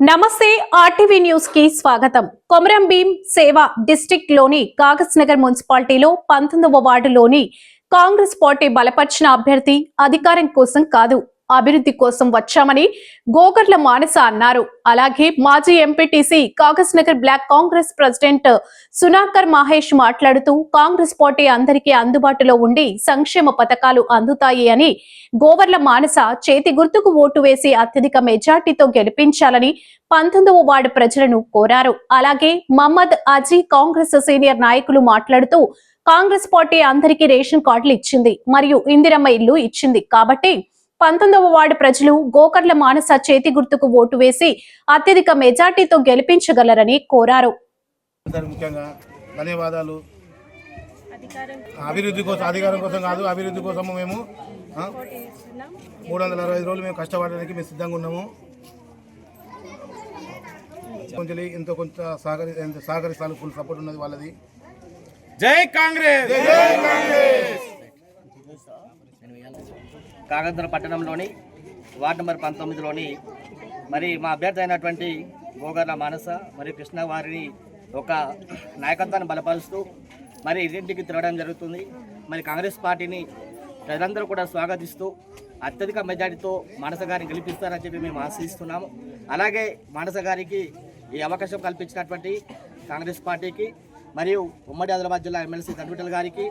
నమస్తే ఆర్టీవీ న్యూస్కి స్వాగతం. కొమరం భీం సేవ డిస్టిక్లోని కాగజ్ నగర్ మున్సిపాలిటీలో పంతొమ్మిదవ వార్డులోని కాంగ్రెస్ పార్టీ బలపరిచిన అభ్యర్థి అధికారం కోసం కాదు. అభివృద్ధి కోసం వచ్చామని గోకర్ల మానస అన్నారు. అలాగే మాజీ MPTC Kagaznagar block Congress president Sunakar Mahesh మాట్లాడుతూ కాంగ్రెస్ పార్టీ అందరికీ అందుబాటులో ఉండి సంక్షేమ పథకాలు అందుతాయి అని గోవర్ల మానస చేతి గుర్తుకు ఓటు వేసి అత్యధిక మెజార్టీతో గెలిపించాలని పంతొమ్మిదవ వార్డు ప్రజలను కోరారు. అలాగే మహమ్మద్ అజీ కాంగ్రెస్ సీనియర్ నాయకులు మాట్లాడుతూ కాంగ్రెస్ పార్టీ అందరికీ రేషన్ కార్డులు ఇచ్చింది మరియు ఇందిరమ్మ ఇల్లు ఇచ్చింది కాబట్టి పంతొమ్మిదవ వార్డు ప్రజలు గోకర్ల మానస చేతి గుర్తుకు ఓటు వేసి అత్యధిక మెజార్టీతో గెలిపించగలరని కోరారు. ధన్యవాదాలు. అభివృద్ధి కోసం అధికారం కోసం కాదు అభివృద్ధి కోసము మేము మూడు వందల అరవై రోజులు మేము కష్టపడడానికి మేము సిద్ధంగా ఉన్నాము. కొంచెం ఎంతో కొంత సహకరి సహకరిస్తాను ఫుల్ సపోర్ట్ ఉన్నది వాళ్ళది. జై కాంగ్రెస్! కాగంధర పట్టణంలోని వార్డు నెంబర్ పంతొమ్మిదిలోని మరి మా అభ్యర్థి అయినటువంటి గోగర్ల మానస మరియు కృష్ణ వారిని ఒక నాయకత్వాన్ని బలపరుస్తూ మరి ఇంటింటికి తిరగడం జరుగుతుంది. మరి కాంగ్రెస్ పార్టీని ప్రజలందరూ కూడా స్వాగతిస్తూ అత్యధిక మెజార్టీతో మానస గారిని గెలిపిస్తారని చెప్పి మేము ఆశిస్తున్నాము. అలాగే మానస గారికి ఈ అవకాశం కల్పించినటువంటి కాంగ్రెస్ పార్టీకి మరియు ఉమ్మడి ఆదిలాబాద్ జిల్లా ఎమ్మెల్సీ ధన్విటల్ గారికి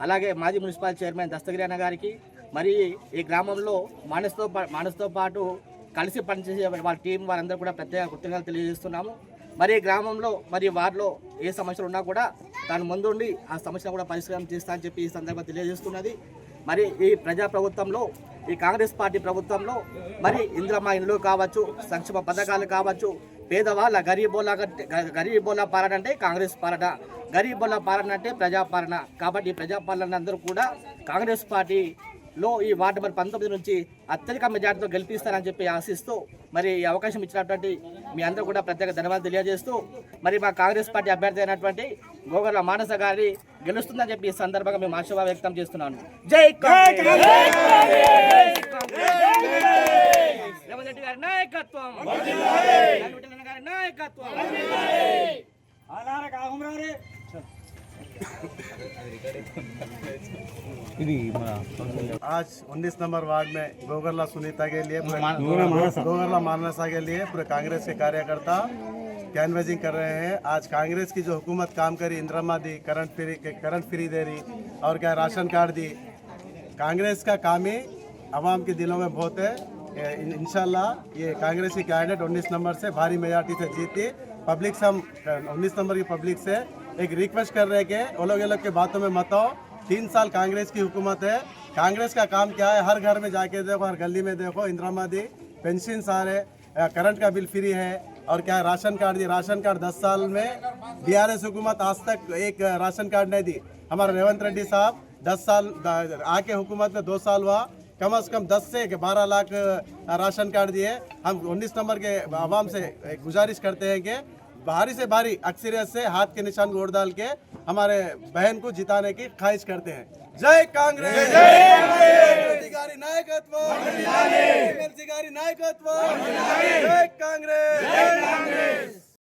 అలాగే మాజీ మున్సిపల్ చైర్మన్ దస్తగిరి అన్న గారికి మరి ఈ గ్రామంలో మనసుతో పా- మానస్తో పాటు కలిసి పనిచేసే వాళ్ళ టీం వారందరూ కూడా ప్రత్యేక కృతజ్ఞతలు తెలియజేస్తున్నాము. మరి గ్రామంలో మరి వారిలో ఏ సమస్యలు ఉన్నా కూడా దాని ముందుండి ఆ సమస్యను కూడా పరిష్కారం చేస్తా అని చెప్పి ఈ సందర్భంగా తెలియజేస్తున్నది. మరి ఈ ప్రజా ప్రభుత్వంలో ఈ కాంగ్రెస్ పార్టీ ప్రభుత్వంలో మరి ఇందిరమ్మ ఇండ్లు కావచ్చు సంక్షేమ పథకాలు కావచ్చు పేదవాళ్ళ గరీబోలా గరీబోలా గ- పాలన అంటే కాంగ్రెస్ పాలన. గరీబోళ్ళ పాలన అంటే ప్రజాపాలన. కాబట్టి ఈ ప్రజాపాలన అందరూ కూడా కాంగ్రెస్ పార్టీలో ఈ వార్డు నెంబర్ పంతొమ్మిది నుంచి అత్యధిక మెజార్టీతో గెలిపిస్తారని చెప్పి ఆశిస్తూ మరి ఈ అవకాశం ఇచ్చినటువంటి మీ అందరూ కూడా ప్రత్యేక ధన్యవాదాలు తెలియజేస్తూ మరి మా కాంగ్రెస్ పార్టీ అభ్యర్థి అయినటువంటి గోగర్ల మానస గారి గెలుస్తుందని చెప్పి ఈ సందర్భంగా మేము ఆశాభావం వ్యక్తం చేస్తున్నాను. జై కాంగ్రెస్! రేవంత్ రెడ్డి గారి నాయకత్వం! గారి నాయకత్వం! आज 19 नंबर वार्ड में गोगरला सुनीता के लिए गोगरला मानसा के लिए पूरे कांग्रेस के कार्यकर्ता कैनवेजिंग कर रहे हैं। आज कांग्रेस की जो हुकूमत काम करी इंदिरा दी करंट फ्री करंट फ्री दे रही और क्या राशन कार्ड दी। कांग्रेस का काम ही आवाम के दिलों में बहुत है। ये इन- इंशाल्लाह ये कांग्रेस की कैंडिडेट 19 नंबर से भारी मेजॉरिटी से जीती। पब्लिक से हम 19 नंबर की पब्लिक से एक रिक्वेस्ट कर रहे हैं कि वो लोग ये लोग के बातों में मत आओ। तीन साल कांग्रेस की हुकूमत है। कांग्रेस का काम क्या है? हर घर में जाके देखो हर गली में देखो इंदिरा मोदी पेंशन सारे करंट का बिल फ्री है। और क्या है, राशन कार्ड दी राशन कार्ड 10 साल में बी बीआरएस हुकूमत आज तक एक राशन कार्ड नहीं दी। हमारे रेवंत रेड्डी साहब 10 साल आके हुकूमत में दो साल हुआ। कम से कम 10 से 12 लाख राशन कार्ड दिए। हम 19 नंबर के आवाम से गुजारिश करते हैं कि भारी से भारी अक्सरियत से हाथ के निशान घोड़ डाल के हमारे बहन को जिताने की ख्वाहिश करते हैं। जय कांग्रेस! नायकत्व! नायकत्व! जय कांग्रेस!